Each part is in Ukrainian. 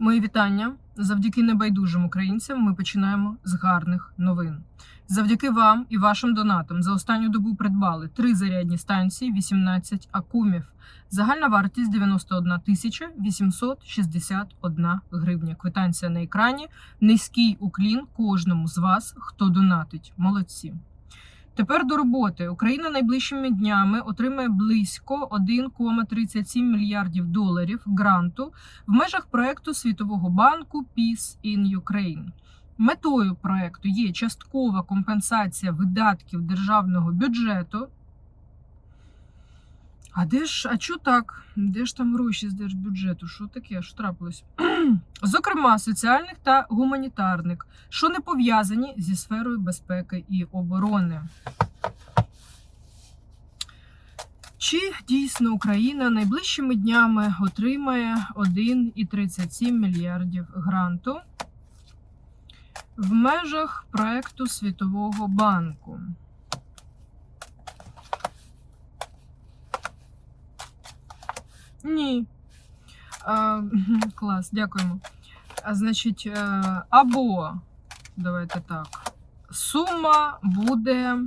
Мої вітання. Завдяки небайдужим українцям ми починаємо з гарних новин. Завдяки вам і вашим донатам за останню добу придбали три зарядні станції, 18 акумів. Загальна вартість 91 тисяча 861 гривня. Квитанція на екрані. Низький уклін кожному з вас, хто донатить. Молодці. Тепер до роботи. Україна найближчими днями отримає близько 1,37 мільярдів доларів гранту в межах проекту Світового банку Peace in Ukraine. Метою проекту є часткова компенсація видатків державного бюджету. А де ж, а чо так? Де ж там гроші з держбюджету? Що таке? Що трапилось? Зокрема, соціальних та гуманітарних, що не пов'язані зі сферою безпеки і оборони. Чи дійсно Україна найближчими днями отримає 1,37 мільярдів гранту в межах проекту Світового банку? Ні. А, клас, дякуємо. А, значить, е, або давайте так. Сума буде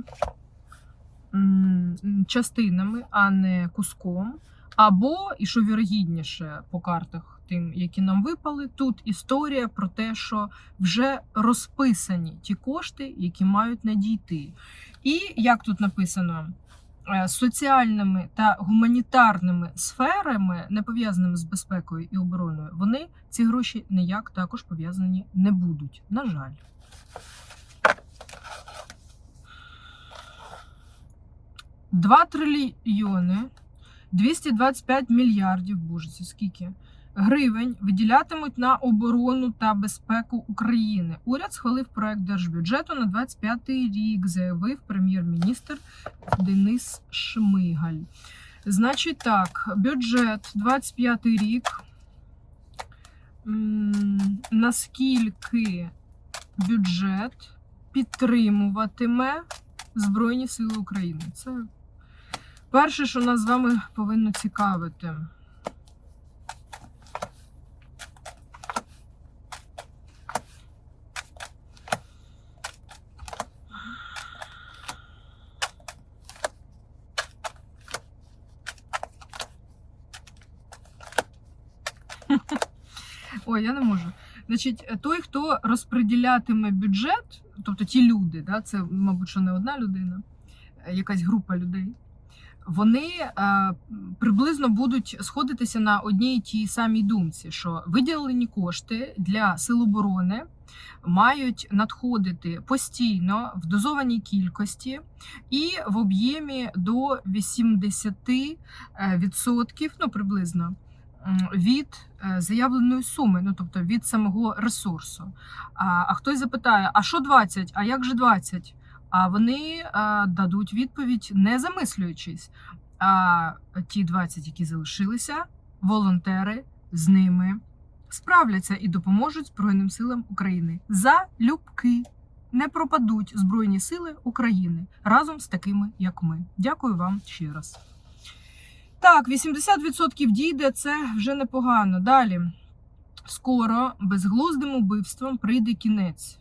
частинами, а не куском. Або, і що вірогідніше по картах, тим, які нам випали, тут історія про те, що вже розписані ті кошти, які мають надійти. І як тут написано, е, соціальними та гуманітарними сферами, не пов'язаними з безпекою і обороною, вони ці гроші ніяк також пов'язані не будуть. На жаль. Два трильйони 225 мільярдів, боже, це скільки гривень виділятимуть на оборону та безпеку України. Уряд схвалив проект держбюджету на 25-й рік, заявив прем'єр-міністр Денис Шмигаль. Значить так, бюджет 25 рік. Наскільки бюджет підтримуватиме Збройні Сили України? Це перше, що нас з вами повинно цікавити. Ой, я не можу. Значить, той, хто розподілятиме бюджет, тобто ті люди, да, це, мабуть, що не одна людина, якась група людей, вони е, приблизно будуть сходитися на одній тій самій думці, що виділені кошти для сил оборони мають надходити постійно в дозованій кількості і в об'ємі до 80%, е, ну приблизно від е, заявленої суми, ну тобто від самого ресурсу. А, а хтось запитає: а що 20? А як же 20? А вони дадуть відповідь, не замислюючись. А ті 20, які залишилися, волонтери з ними справляться і допоможуть Збройним силам України. Залюбки не пропадуть Збройні сили України разом з такими, як ми. Дякую вам ще раз. Так, 80% дійде, це вже непогано. Далі. Скоро безглуздим убивством прийде кінець.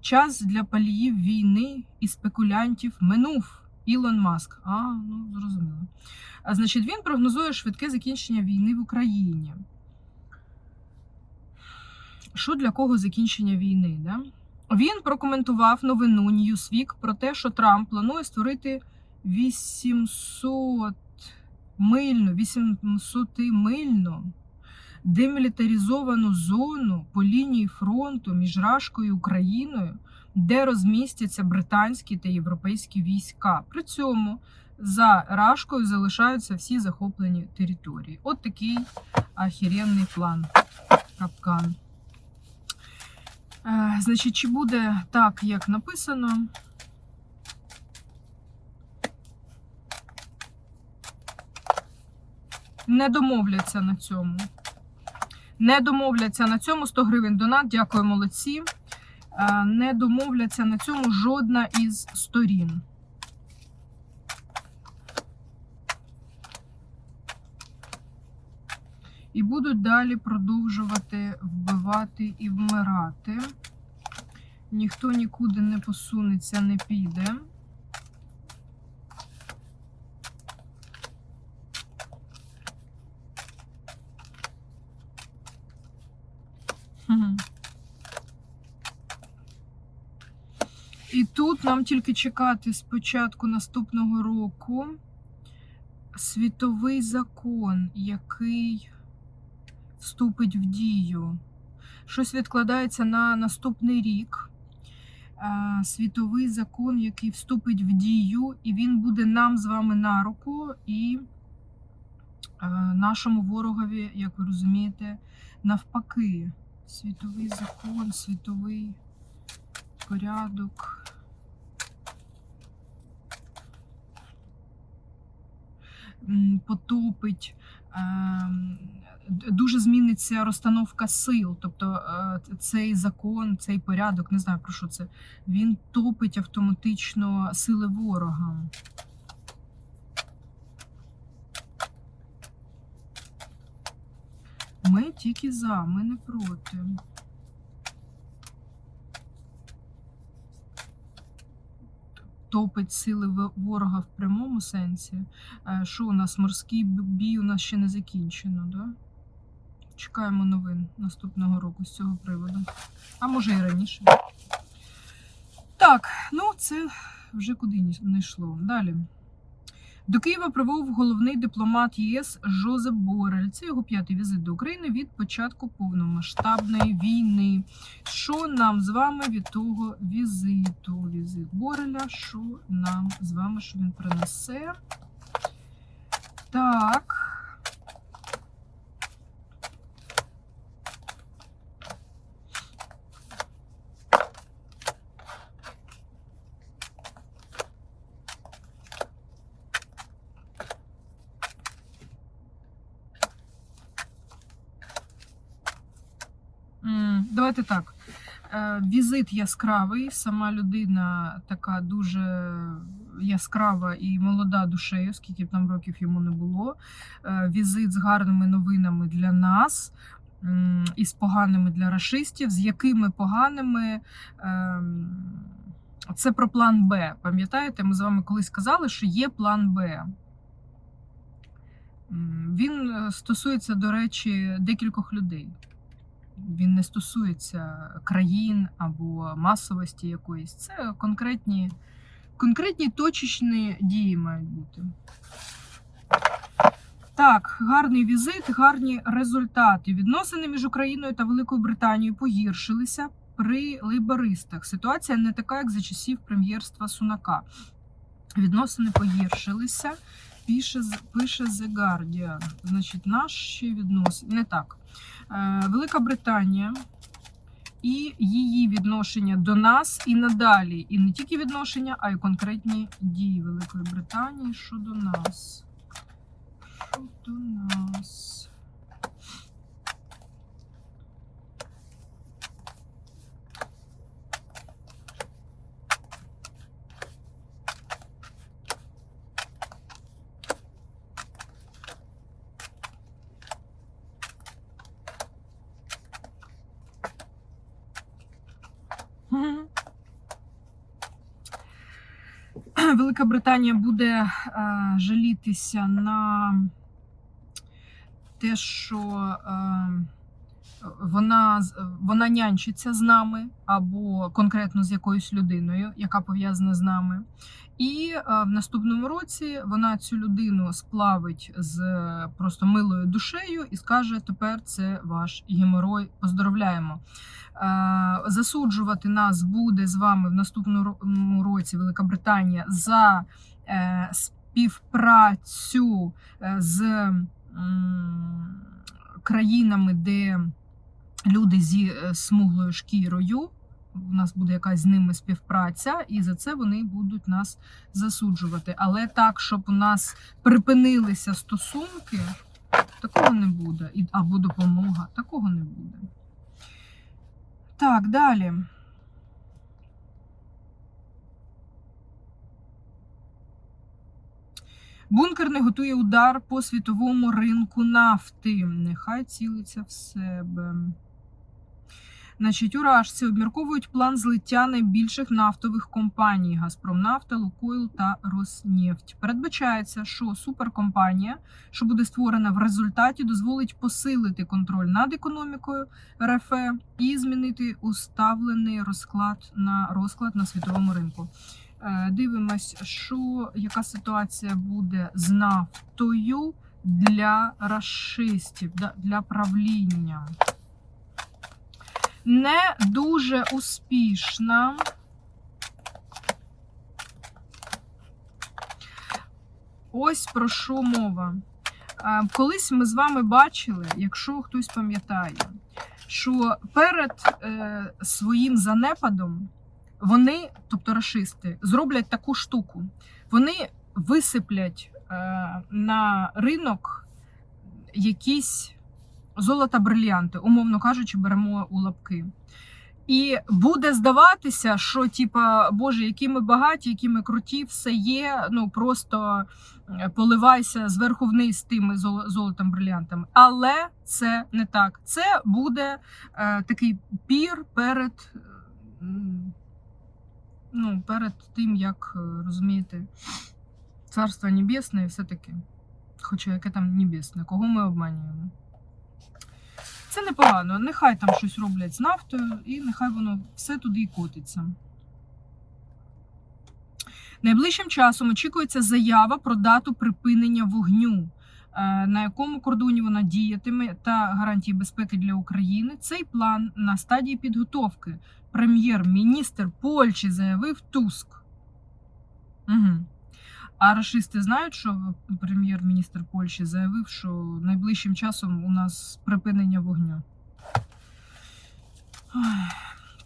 Час для паліїв війни і спекулянтів минув. Ілон Маск. А, ну зрозуміло. А значить, він прогнозує швидке закінчення війни в Україні. Що для кого закінчення війни? Да? Він прокоментував новину Newsweek про те, що Трамп планує створити 800 мильну, 800 мильну демілітаризовану зону по лінії фронту між Рашкою і Україною, де розмістяться британські та європейські війська. При цьому за Рашкою залишаються всі захоплені території. От такий ахіренний план. Капкан. Е, значить, чи буде так, як написано? Не домовляться на цьому. Не домовляться на цьому 100 гривень донат. Дякую, молодці. Е, Не домовляться на цьому жодна із сторін. і будуть далі продовжувати вбивати і вмирати. Ніхто нікуди не посунеться, не піде. І тут нам тільки чекати з початку наступного року світовий закон, який вступить в дію. Щось відкладається на наступний рік. Світовий закон, який вступить в дію, і він буде нам з вами на руку і нашому ворогові, як ви розумієте, навпаки. Світовий закон, світовий порядок. Потопить. ем, Дуже зміниться розстановка сил. Тобто е, цей закон, цей порядок, не знаю про що це, він топить автоматично сили ворога. Тільки за, ми не проти. Топить сили ворога в прямому сенсі. Е, Що у нас морський бій у нас ще не закінчено, да? Чекаємо новин наступного року з цього приводу. А може і раніше. Так, ну це вже куди не йшло. Далі. До Києва прибув головний дипломат ЄС Жозеп Борель. Це його п'ятий візит до України від початку повномасштабної війни. Що нам з вами від того візиту? Візит Бореля. Що нам з вами що він принесе? Так. Давайте так. Е, Візит яскравий, сама людина така дуже яскрава і молода душею, скільки б там років йому не було. Е, Візит з гарними новинами для нас і з поганими для рашистів. З якими поганими? ем, Це про план Б. Пам'ятаєте, ми з вами колись казали, що є план Б. Він е, стосується, до речі, декількох людей. Він не стосується країн або масовості якоїсь. Це конкретні, конкретні точечні дії мають бути. Так, гарний візит, гарні результати. Відносини між Україною та Великою Британією погіршилися при лейбористах. Ситуація не така, як за часів прем'єрства Сунака. Відносини погіршилися. Пише, пише The Guardian. Значить, наші відносини. Не так. Е, Велика Британія і її відношення до нас і надалі. І не тільки відношення, а й конкретні дії Великої Британії щодо нас. Щодо нас. Велика Британія буде е, жалітися на те, що е, вона, вона нянчиться з нами, або конкретно з якоюсь людиною, яка пов'язана з нами. І е, в наступному році вона цю людину сплавить з е, просто милою душею і скаже: тепер це ваш геморой. Поздоровляємо. Е, Засуджувати нас буде з вами в наступному році Велика Британія за співпрацю з країнами, де люди зі е, смуглою шкірою. У нас буде якась з ними співпраця, і за це вони будуть нас засуджувати. Але так, щоб у нас припинилися стосунки, такого не буде. Або допомога, такого не буде. Так, далі. Бункерний готує удар по світовому ринку нафти. Нехай цілиться в себе. Значить, у Рашці обмірковують план злиття найбільших нафтових компаній Газпромнафта, Лукойл та Роснефть. Передбачається, що суперкомпанія, що буде створена в результаті, дозволить посилити контроль над економікою РФ і змінити уставлений розклад на розклад на світовому ринку. Е, Дивимось, що яка ситуація буде з нафтою для рашистів, да, для правління. Не дуже успішна. Ось про що мова. Колись ми з вами бачили, якщо хтось пам'ятає, що перед е, своїм занепадом вони, тобто рашисти, зроблять таку штуку. Вони висиплять е, на ринок якісь золота брильянти, умовно кажучи, беремо у лапки. І буде здаватися, що типа, Боже, які ми багаті, які ми круті, все є. Ну просто е, поливайся зверху вниз тими золо- золотом брильянтами. Але це не так. Це буде е, такий пір перед, ну, перед тим, як е, розумієте, царство небесне і все таке. Хоча яке там небесне, кого ми обманюємо? Це непогано. Нехай там щось роблять з нафтою, і нехай воно все туди і котиться. Найближчим часом очікується заява про дату припинення вогню, е, на якому кордоні вона діятиме та гарантії безпеки для України. Цей план на стадії підготовки. Прем'єр-міністр Польщі заявив Туск. А рашисти знають, що прем'єр-міністр Польщі заявив, що найближчим часом у нас припинення вогню.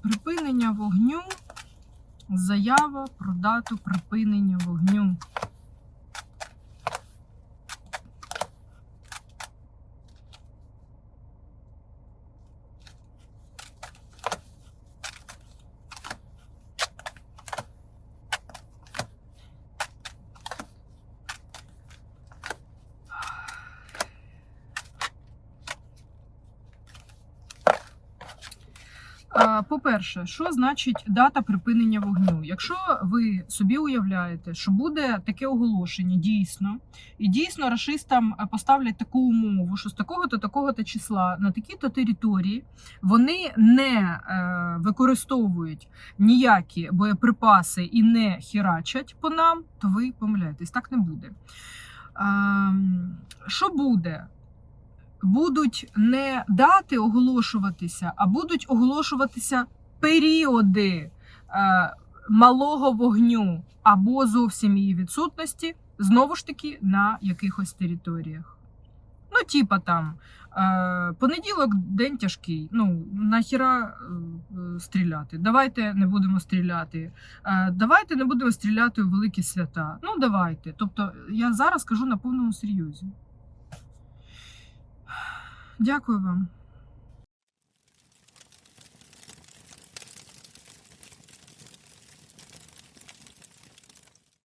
Припинення вогню. Заява про дату припинення вогню. А, По-перше, що значить дата припинення вогню? Якщо ви собі уявляєте, що буде таке оголошення дійсно, і дійсно рашистам е, поставлять таку умову, що з такого-то такого-то числа на такій-то території вони не е, використовують ніякі боєприпаси і не хірачать по нам, то ви помиляєтесь, так не буде. Ем, Що буде? будуть не дати оголошуватися, а будуть оголошуватися періоди е, малого вогню або зовсім її відсутності, знову ж таки, на якихось територіях. Ну, типа там, е, понеділок день тяжкий. Ну, нахіра е, стріляти. Давайте не будемо стріляти. Давайте не будемо стріляти у великі свята. Ну, давайте. Тобто, я зараз кажу на повному серйозі. Дякую вам.